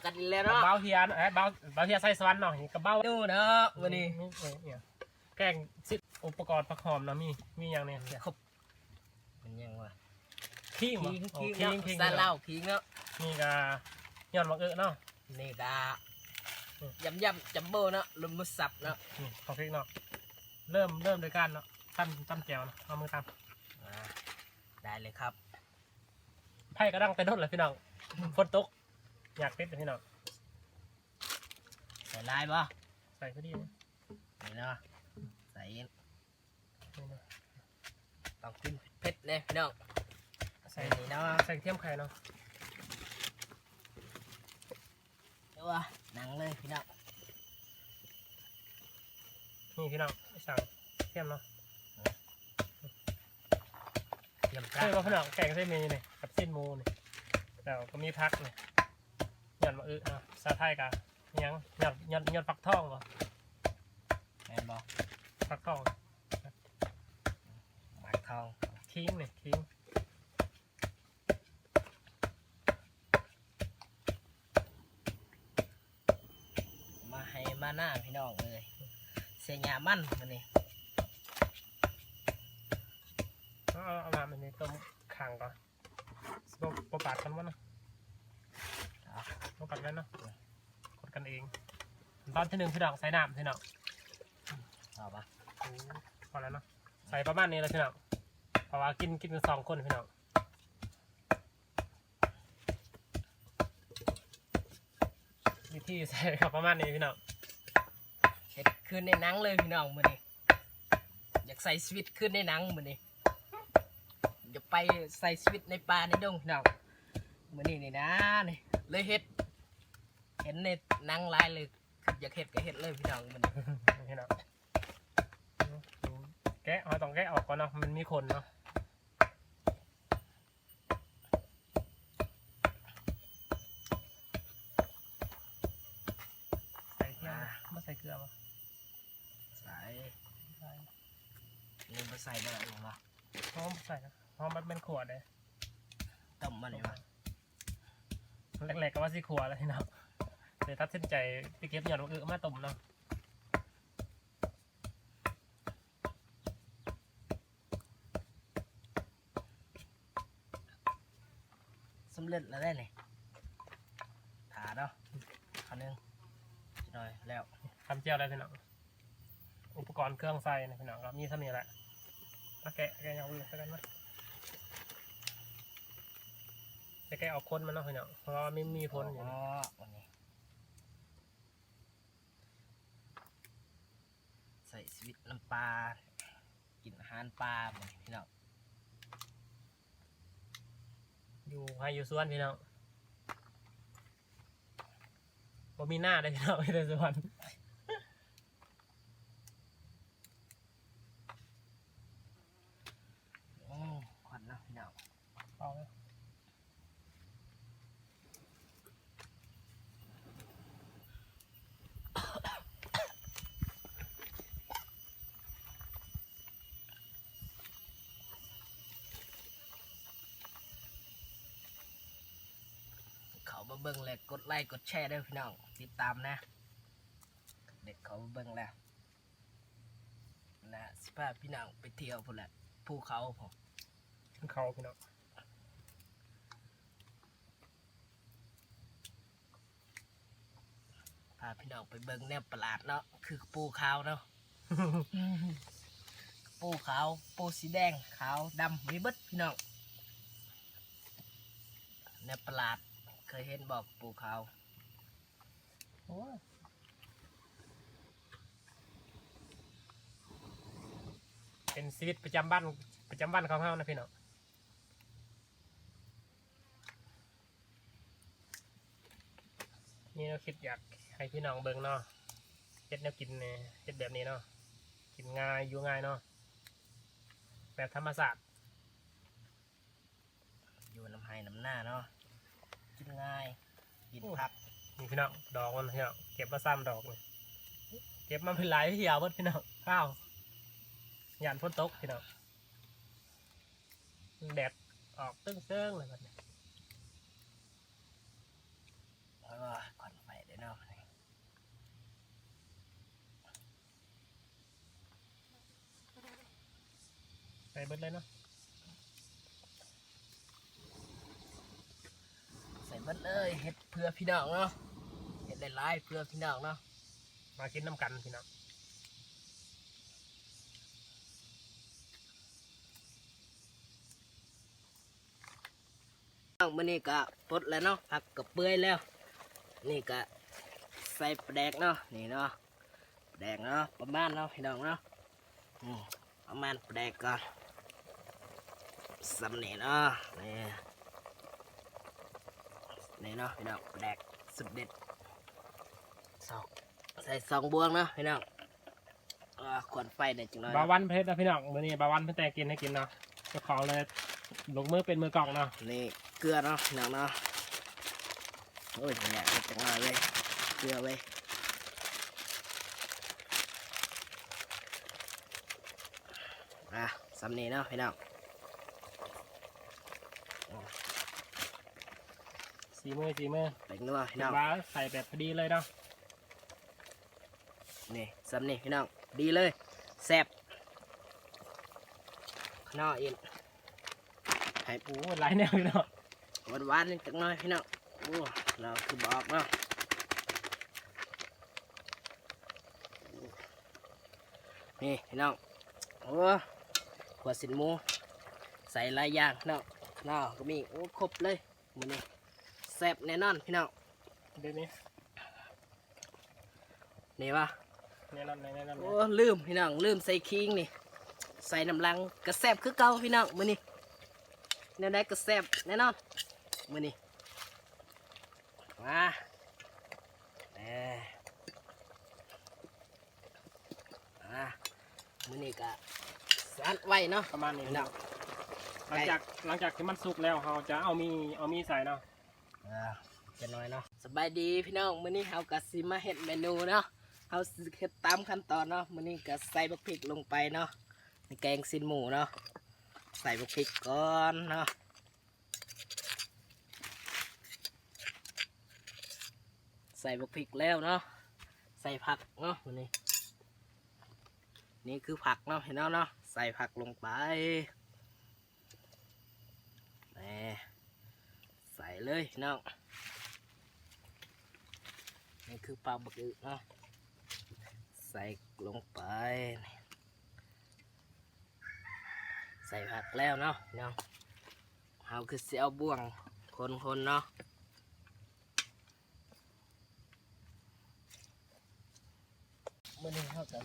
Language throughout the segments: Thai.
กันอีกแล้วกับเนาะเบาเฮียนเอ้ยเบาเบาเฮียใส่สวรรค์เนาะนี่กับเบาดูเนาะวันนี้เนี่ยแกงซิอุปกรณ์ผักหอมเนาะมีมีอย่างเนี้ยครบมันยังวะขิงคิบ่งโอ้คิงขิงเนาะขิงซาเหล้าคิงเนาะนี่ก็ย้อนบังเอิญเนาะนี่กะยำยำจัมโบ้เนาะลุมมุสับเนาะนี่ของพริกเนาะเริ่มเริ่มโดยการเนาะตั้มตั้มแจวเนาะเอามือตามอ่าได้เลยครับไผ่กระดังไปโดนเลยพี่น้องฝนตก อยากติดเลยพี่น้องใส่ลายบ่ใส่พอดีนะนี่เนาะใส่นี่นะต้องกินเผ็ดๆเลยพี่น้องใส่ใส่นี่เนาะใส่เทียมไข่เนาะเดี๋ยวว่าหนังเลยพี่น้องนี่พี่น้องสั่งเทียมเนาะเตรียมใช่ป่ะพี่น้องแกงเส้นหมีนี่กับเส้นหมูนี่แล้วก็มีพักนี่ย้ อนมาอึเนาะซาไทยกะยังย้อนย้อนย้อนฟักทองบ่แมนบอฟักทองหมายทองคิงนี่คิงมาให้มาหน้าพี่น้องเลยเสียหยามันมันนี่เอาเอาเอามามันนี่ต้มขังก่อนบ่บ่ปาดกันวะเนาะ เอา ต้องกัดไว้เนาะกดกันเองต อนที่หนึ่งพี่น้องใส่น้ำพี่น้องเอาปะพอแล้วเนาะใส่ประมาณนี้แล้วพี่น้องเพราะว่ากินกินกันสองคนพี่น้องวิธีใส่กับประมาณนี้พี่น้องเห็ดขึ้นในหนังเลยพี่น้องมันนี่อยากใส่สวิตขึ้นในหนังมันนี่อยากไปใส่สวิตในป่าในดงพี่น้องมันนี่นี่นะนี่เลยเห็ดเห็นในหนังหลายเลยคื ออยากเห็ดก็เห็ดเลยพี่น้องมันนี่พี่น้องแกะเอาต้องแกะออกก่อนเนาะมันมีขนเนาะใส่เกลือไม่ใส่เกลือวะใส่นี่มาใส่ได้หรือเปล่าหอมใส่นะหอมมันเป็นขวดเลยต้มมันเลยวะแรกๆก็ว่าสิขวดแล้วพี่น้อง เดี๋ยวตัดสินใจไปเก็บหยอดมะเอือมาต้มเนาะสำเร็จแล้วได้เลยถาเนาะคันนึงจะหน่อยแล้วทำเจียวได้พี่น้องอุปกรณ์เครื่องใส่นะพี่น้องก็มีเท่านี้แหละมาแกะแกะยาวอื่นสักกันไหมจะแกะออกคนมันเนาะพี่น้องเพราะว่าไม่มีพ้นอยู่อ๋อนี่ ชีวิตน้ำปลากินอาหารปลาเหมือนพี่น้องอยู่ให้อยู่สวนพี่น้องผมมีหน้าเลยพี่น้องไม่ได้สวนอืมควันเนาะพี่น้องเอาเลย มาเบิ่งเลยกดไลค์กดแชร์ด้วยพี่น้องติดตามนะ เด็กเขามาเบิ่งแล้วนะสิพาพี่น้องไปเที่ยวพุ่นแหละภูเขาผมขึ้นเขาพี่น้องพาพี่น้องไปเบิ่งแนวประหลาดเนาะคือปูขาวเนาะปูขาวปูสีแดงขาวดำมีเบิดพี่น้องแนวประหลาด เคยเห็นบอกปูขาวโอ้ยเป็นชีวิตประจำบ้านประจำบ้านของเขานะพี่น้องนี่เราคิดอยากให้พี่น้องเบิ่งเนาะเฮ็ดแนวกินเนี่ยเฮ็ดแบบนี้เนาะกินง่ายอยู่ง่ายเนาะแบบธรรมศาสตร์อยู่น้ำไห้น้ำหน้าเนาะินง่ายกินผักนี่พี่น้องดอกมันพี่น้องเก็บมาซ้ำดอกเลยเก็บมาเป็นหลายที่ยาวเบิดพี่น้องข้าวยานพ้นตกพี่น้องแดดออกตึ้งเซิงเลยกันเพราะวก่อนไปเดี๋ยวนอกไปเบิดเลยเนาะ ใส่เลยเฮ็ดเพื่อพี่น้องเนาะเฮ็ดหลายๆเพื่อพี่น้องเนาะมากินน้ำกันพี่น้องมื้อนี้ก็ปลดแล้วเนาะผักกับเปื่อยแล้ว นี่ก็ใส่แดกเนาะนี่เนาะแดกเนาะประมาณเนาะพี่น้องเนาะอืมประมาณแดกก่อนสำนี่เนาะนี่ นี่เนาะพี่น้องปลาแดกสุดเด็ดสองใส่สองบวงเนาะพี่น้องอ่าขวนไฟได้จังหน่อยบาเนาะวันเพชรนะพี่น้องมื้อนี้บาวันเพิ่นแต่กินให้กินเนาะเจ้าของเลยลงมือเป็นมือกล่องเนาะนี่เกลือเนาะพี่น้องเนาะโอ้ยเนี่ยจังหน่อยเว้ยเกลือเว้ยอะสำนีเนาะพี่น้อง สีมือสีมือเป็นนัวพี่เดี๋น้ยอวงว่าใส่แบบพอดีเลยเนาะนี่สำนีพี่น้องดีเลยแซ่บข้างนอกอินให้โอ้หลายแนวพี่น้องหวานหวานๆนิดจังหน่อยพี่น้องโอ้เราคือบอกเนาะนี่พี่น้องโอ้ขวดสินหมูใส่หลายอย่างพี่น้องข้างนอกก็มีโอ้ครบเลยมันนี่แซ่บแน่นอนพี่น้องเดี๋ยวนี้นี่วะแนะนำแนะนำโอ้ลืมพี่น้องลืมใส่คิงนี่ ใส่น้ำลังกระแซบคือเก่าพี่น้องมือนี่แนวได้กระแซบแน่นอนมือนี่มาแหน่มามือนี่ก็สัดไว้เนาะประมาณนี้พี่น้องหลังจากหลังจากที่มันสุกแล้วเราจะเอามีเอามีใส่เนาะอ่า จะน้อยเนาะสบายดีพี่น้องมือนี้เฮาก็สิมาเฮ็ดเมนูเนาะเฮาสิเฮ็ดตามขั้นตอนเนาะมือนี้ก็ใส่บักพริกลงไปเนาะในแกงซินหมูเนาะใส่บักพริกก่อนเนาะใส่บักพริกแล้วเนาะใส่ผักเนาะมือนี้นี่คือผักเนาะเห็นแล้วเนาะใส่ผักลงไปแหม่ใส่ เลยพี่น้องนี่คือปลาบึกอึเนาะใส่ลงไป ใส่ผักแล้วเนาะเนาะเฮาคือเสียบ่วงคนๆเนาะมื่อนี้เฮาจะ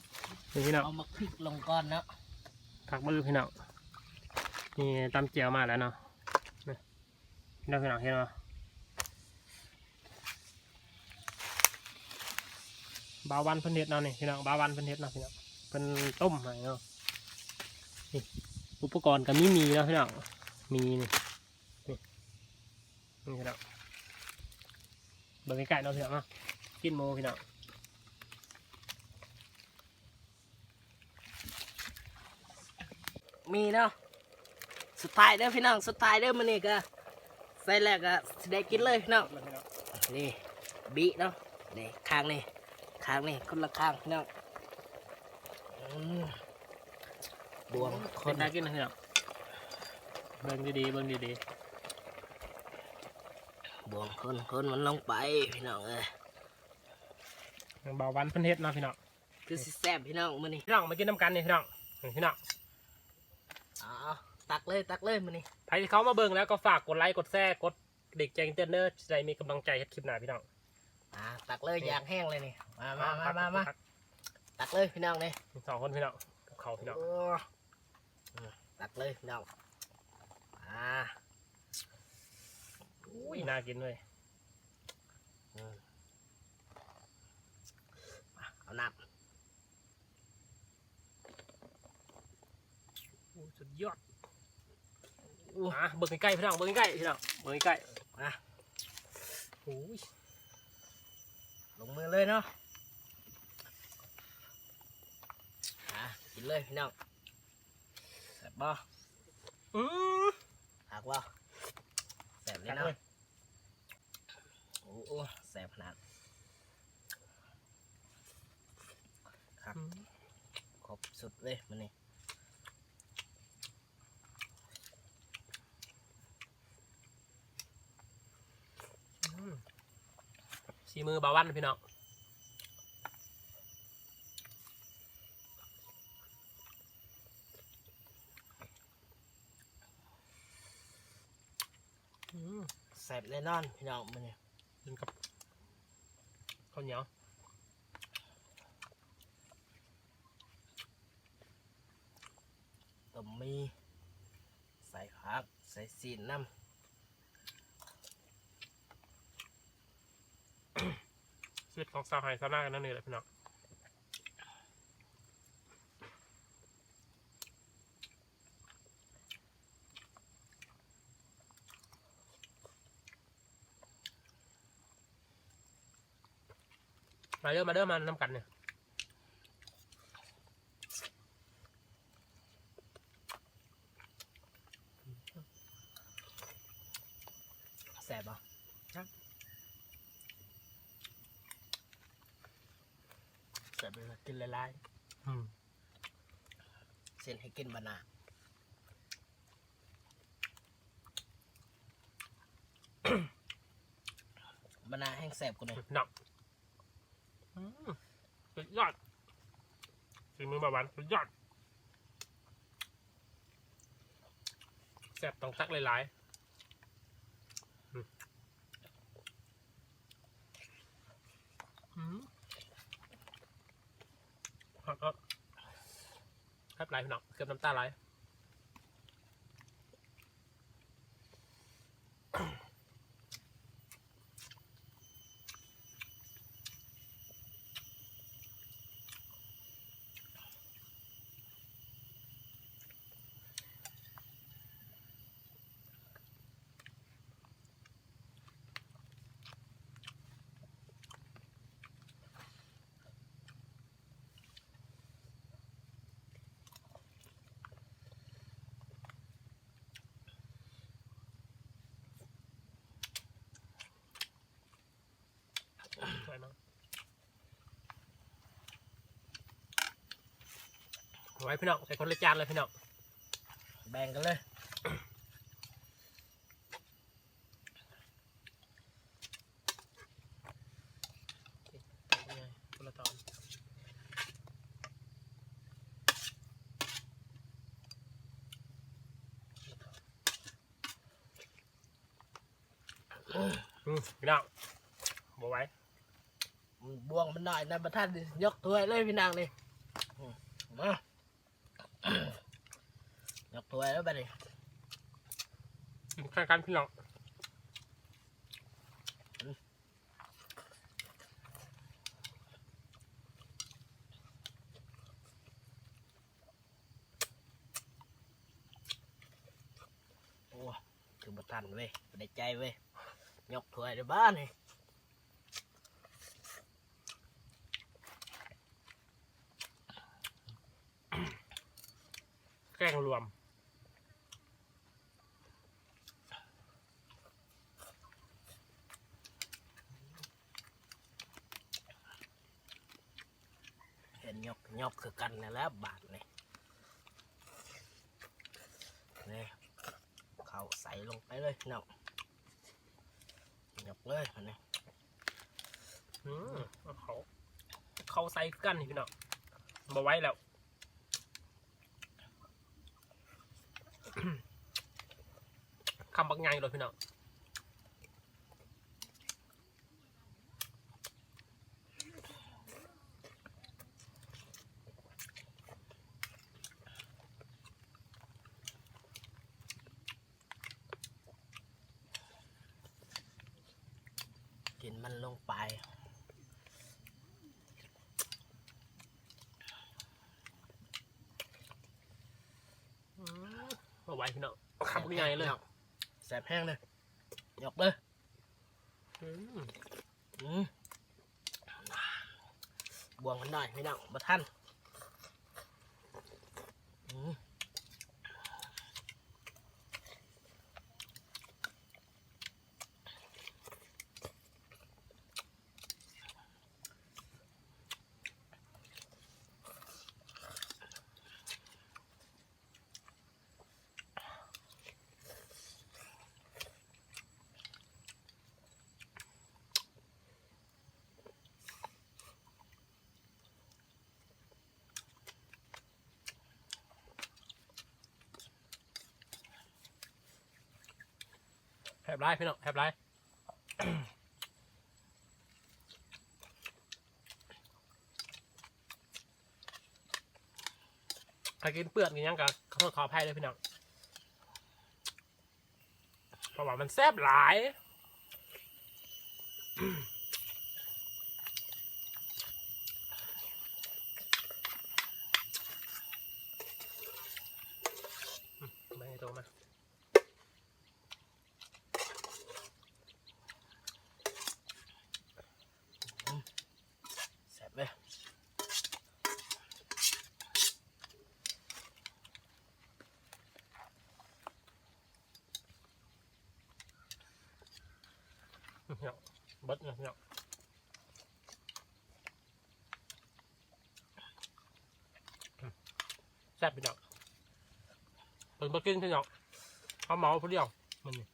นี่พี่น้องเอามาพริกลงก่อนเนาะผักมือพี่น้องนี่ตำเจียวมาแล้วเนาะนี่ พี่น้องพี่น้องเห็นเนาะบาวันเพิ่นเฮ็ดเนาะนี่พี่น้องบาวันเพิ่นเฮ็ดเนาะพี่น้องเพิ่นต้มให้เนาะนี่อุปกรณ์ก็มีมีเนาะพี่น้องมีนี่นี่นี่พี่น้องเบิ่งใกล้ๆเนาะพี่น้องเนาะกินโมพี่น้องมีเนาะสุดท้ายเด้อพี่น้องสุดท้ายเด้อมื่อนี้ก็ ใส่แล้วก็สิได้กินเลยพี่น้องพี่น้องนี่บีเนาะนี่ข้างนี่ข้างนี่คนละข้างพี่น้องอืมบวงคคนนน่ากินนะพี่น้องเบิ่งดีๆเบิ่งดีบวงคนคนมันลงไปพี่น้องเอ้ยๆเบาวันเพิ่นเฮ็ดเนาะพี่น้องคือสิแซ่บพี่น้องมื้อนี้พี่น้องมากินน้ำกันนี่พี่น้องนี่พี่น้องอ๋อ ตักเลยตักเลยมื้อนี้ใครที่เขามาเบิ่งแล้วก็ฝากกดไลค์กดแชร์กดเด็กแจ้งเตือนเด้อจะได้มีกำลังใจเฮ็ดคลิปหน้าพี่น้องอ่าตักเลยนี่อยากแห้งเลยนี่มามามาพักมามาพักตักเลยพี่น้องนี่สองคนพี่น้องกับเขาพี่น้องโอ้อืมตักเลยพี่น้องอ่าอุ้ยน่ากินเลยอืมมาเอาน้อู้สุดยอดำ อู้อะเบิ่งใกล้ๆพี่น้องเบิ่งใกล้ๆพี่น้องเบิ่งใกล้มาๆอุ้ยลงมือเลยเนาะอะกินเลยพี่น้องแซ่บบ่อือหักบ่แซ่บเลยจัดเนาะเลยโอ้โหแซ่บขนาดครับอืมครบสุดเลยมันนี่ สีมือบาวันพี่น้องอืมแซ่บแน่นอนพี่น้องมื้อนี้กินกับข้าวเหนียวต้มมี ใส่ผัก ใส่ซีนน้ชี วิตของสาวไฮสาวหน้ากันนั่นเองแหละพี่น้องมาเด้อมาเด้อมานำกันเนี่ยำแซ่บบ่แซ่บเลยกินหลาย อืม ๆเส้นนานาบานาแห้งแสบกูเลยหนักอืมสุดยอดฝีมือบาวันสุดยอดแสบต้องตักหลายๆอืมอืมครับครับ ครับไหลพี่น้องเกือบน้ำตาไหล สวยมากไว้พี่น้องใส่คนละจานเลยพี่น้องแบ่งกันเลยคนละตอนอืมพี่น้อง บวงมันหน่อยนะประท่านยกถ้วยเลยพี่นางนี่อืมมายกถ้วยแล้วไปดิกินข้างกันพี่น้องโอ้คือประท่านเว้ยบ่ได้ใจเว้ยยกถ้วยในบ้านนี่แก งรวม เห็นยกยกคือกันนี่แหล้วบาทนี่นี่เขาใส่ลงไปเลยพี่น้องยกเลยอันนี้อืมเอาเขาเขาใส่กันนี่พี่น้องบอไว้แล้ว คำบักไงเลยพี่น้องกินมันลงไป อืมบอไว้ พี่น้องคำบักไงเลยแสบแห้งเลยยกเลยอืมอืมบวงกันหน่อยพี่น้องมาท่าน แฮบไรพี่น้องแฮบไรใครกินเปลือกกินยังกันขอโทษขออภัยเลยพี่น้องเพราะว่ามันแซ่บหลาย ไม่ให้โตมา แซ่บเลย เนาะบดเนาะแซ่บพี่น้องเปิดมากินพี่น้องเอาเหมาผู้เดียวมันนี่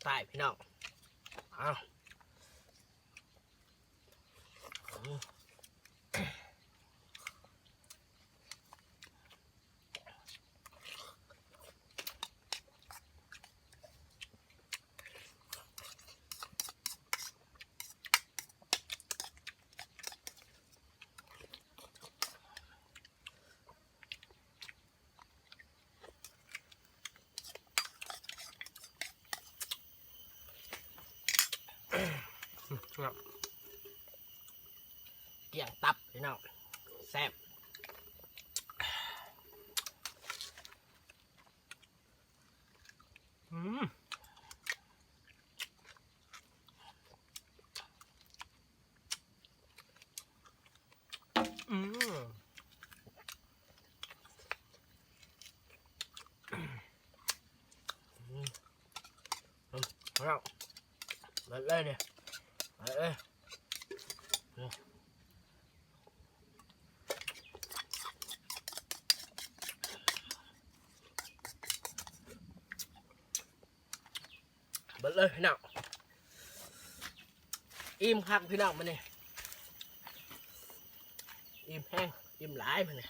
อง สไตล์พี่น้องเอาเกี่ยง ตับพี่น้องแซ่บอืมอืมพี่น้องเบิดเลยเนี่ยเบิดเลยนี่ เลยพี่น้องอิ่มคักพี่น้องมาเนี่ยอิ่มแห้งอิ่มหลายมาเนี่ย